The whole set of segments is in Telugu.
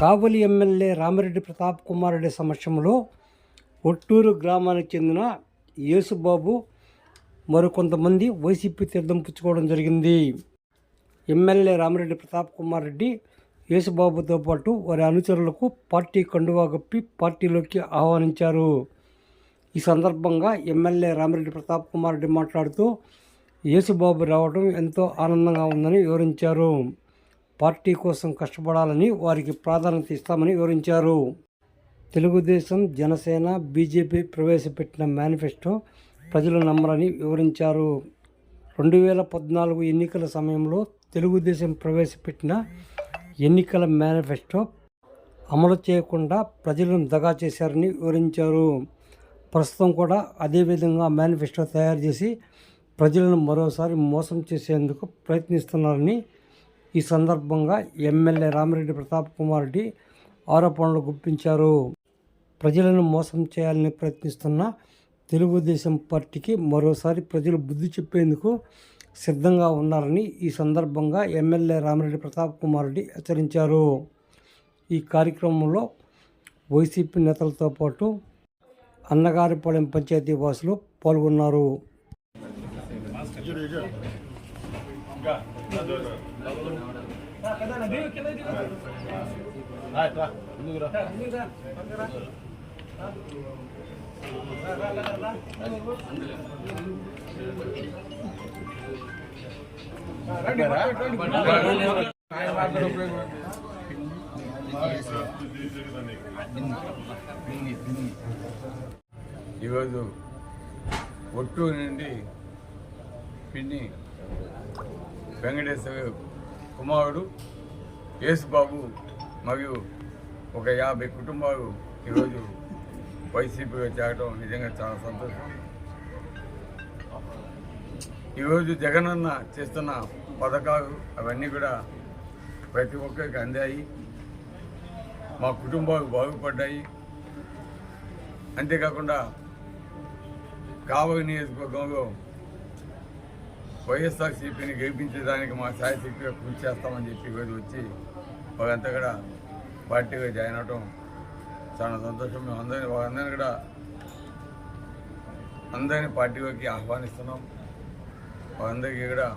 కావలి ఎమ్మెల్యే రామిరెడ్డి ప్రతాప్ కుమార్రెడ్డి సమక్షంలో ఒట్టూరు గ్రామానికి చెందిన యేసుబాబు మరికొంతమంది వైసీపీ తీర్థం పుచ్చుకోవడం జరిగింది. ఎమ్మెల్యే రామిరెడ్డి ప్రతాప్ కుమార్ రెడ్డి యేసుబాబుతో పాటు వారి అనుచరులకు పార్టీ కండువా కప్పి పార్టీలోకి ఆహ్వానించారు. ఈ సందర్భంగా ఎమ్మెల్యే రామిరెడ్డి ప్రతాప్ కుమార్ రెడ్డి మాట్లాడుతూ యేసుబాబు రావడం ఎంతో ఆనందంగా ఉందని వివరించారు. పార్టీ కోసం కష్టపడాలని వారికి ప్రాధాన్యత ఇస్తామని వివరించారు. తెలుగుదేశం జనసేన బీజేపీ ప్రవేశపెట్టిన మేనిఫెస్టో ప్రజలు నమ్మరని వివరించారు. రెండు వేల పద్నాలుగు ఎన్నికల సమయంలో తెలుగుదేశం ప్రవేశపెట్టిన ఎన్నికల మేనిఫెస్టో అమలు చేయకుండా ప్రజలను దగా చేశారని వివరించారు. ప్రస్తుతం కూడా అదేవిధంగా మేనిఫెస్టో తయారు చేసి ప్రజలను మరోసారి మోసం చేసేందుకు ప్రయత్నిస్తున్నారని ఈ సందర్భంగా ఎమ్మెల్యే రామిరెడ్డి ప్రతాప్ కుమార్ రెడ్డి ఆరోపణలు గుప్పించారు. ప్రజలను మోసం చేయాలని ప్రయత్నిస్తున్న తెలుగుదేశం పార్టీకి మరోసారి ప్రజలు బుద్ధి చెప్పేందుకు సిద్ధంగా ఉన్నారని ఈ సందర్భంగా ఎమ్మెల్యే రామిరెడ్డి ప్రతాప్ కుమార్ రెడ్డి హెచ్చరించారు. ఈ కార్యక్రమంలో వైసీపీ నేతలతో పాటు అన్నగారిపాలెం పంచాయతీ వాసులు పాల్గొన్నారు. ఈరోజు ఒట్టూరు నుండి పిన్ని వెంకటేశ్వర కుమారుడు యేసుబాబు మరియు ఒక యాభై కుటుంబాలు ఈరోజు వైసీపీగా చేరడం నిజంగా చాలా సంతోషం. ఈరోజు జగనన్న చేస్తున్న పథకాలు అవన్నీ కూడా ప్రతి ఒక్కరికి అందాయి. మా కుటుంబాలు బాగుపడ్డాయి. అంతేకాకుండా కావలి నియోజకవర్గంలో వైఎస్ఆర్సీపీని గెలిపించడానికి మా శాయశక్తిగా కృషి చేస్తామని చెప్పి ఈరోజు వచ్చి వాళ్ళంతా కూడా పార్టీగా జాయిన్ అవటం చాలా సంతోషం. మేము అందరినీ వాళ్ళందరినీ కూడా అందరినీ పార్టీలోకి ఆహ్వానిస్తున్నాం. వాళ్ళందరికీ కూడా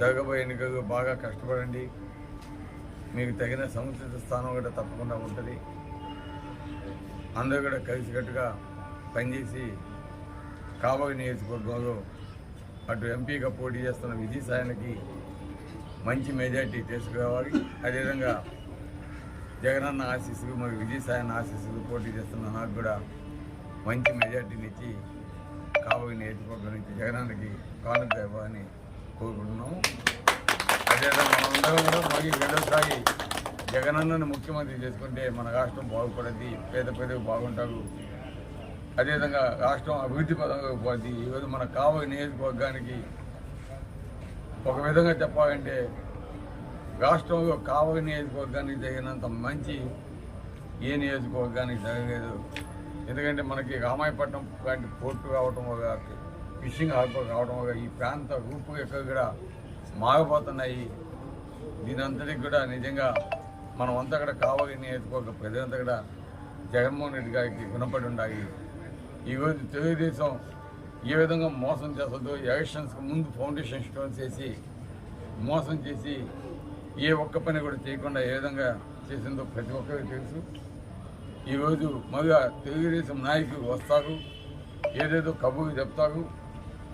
జరగబోయే ఎన్నికలు బాగా కష్టపడండి. మీకు తగిన సముచిత స్థానం కూడా తప్పకుండా ఉంటుంది. అందరూ కూడా కలిసికట్టుగా పనిచేసి కాబోయే నియోజకవర్గంలో అటు ఎంపీగా పోటీ చేస్తున్న విజయసాయానికి మంచి మెజార్టీ తీసుకురావాలి. అదేవిధంగా జగనన్న ఆశీస్సులు మరి విజయసాయన్న ఆశీస్సులు పోటీ చేస్తున్న నాకు కూడా మంచి మెజార్టీని ఇచ్చి కాబోయే నియోజకవర్గం నుంచి జగనన్నకి కానుక అని కోరుకుంటున్నాము. అదేవిధంగా మనందరం కూడా మళ్ళీ రెండోసారి జగనన్నను ముఖ్యమంత్రి చేసుకుంటే మన రాష్ట్రం బాగుపడది పేద పేదలు బాగుంటారు. అదేవిధంగా రాష్ట్రం అభివృద్ధి పదంగా పోద్ది ఈరోజు మన కావలి నియోజకవర్గానికి ఒక విధంగా చెప్పాలంటే రాష్ట్రంలో కావలి నియోజకవర్గానికి జరిగినంత మంచి ఏ నియోజకవర్గానికి జరగలేదు. ఎందుకంటే మనకి రామాయపట్నం లాంటి పోర్టు కావటం వల్ల ఫిషింగ్ హార్బర్ కావడం వల్ల ఈ ప్రాంత రూపురేఖలు కూడా మారిపోతున్నాయి. దీనంతటికి కూడా నిజంగా మనం అంతా కూడా కావాలి నియోజకవర్గ ప్రజలంతా కూడా జగన్మోహన్ రెడ్డి గారికి గుణపడి ఉండాలి. ఈరోజు తెలుగుదేశం ఏ విధంగా మోసం చేస్తుందో ఎలక్షన్స్కి ముందు ఫౌండేషన్ స్టోన్ చేసి మోసం చేసి ఏ ఒక్క పని కూడా చేయకుండా ఏ విధంగా చేసిందో ప్రతి ఒక్కరికి తెలుసు. ఈరోజు మళ్ళా తెలుగుదేశం నాయకులు వస్తారు ఏదేదో కబుర్లు చెప్తారు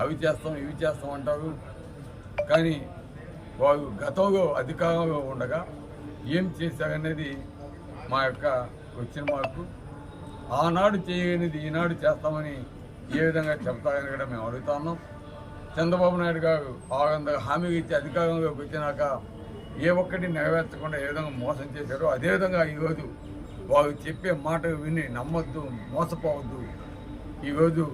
అవి చేస్తాం ఇవి చేస్తాం అంటారు. కానీ వారు గతంలో అధికారంలో ఉండగా ఏం చేశారనేది మా యొక్క వచ్చిన మార్పు. ఆనాడు చేయనిది ఈనాడు చేస్తామని ఏ విధంగా చెప్తారని కూడా మేము అడుగుతున్నాం చంద్రబాబు నాయుడు గారు బాగా విధంగా హామీ ఇచ్చి అధికారంలోకి వచ్చినాక ఏ ఒక్కటి నెరవేర్చకుండా ఏ విధంగా మోసం చేశారో అదేవిధంగా ఈరోజు వారు చెప్పే మాట విని నమ్మొద్దు మోసపోవద్దు. ఈరోజు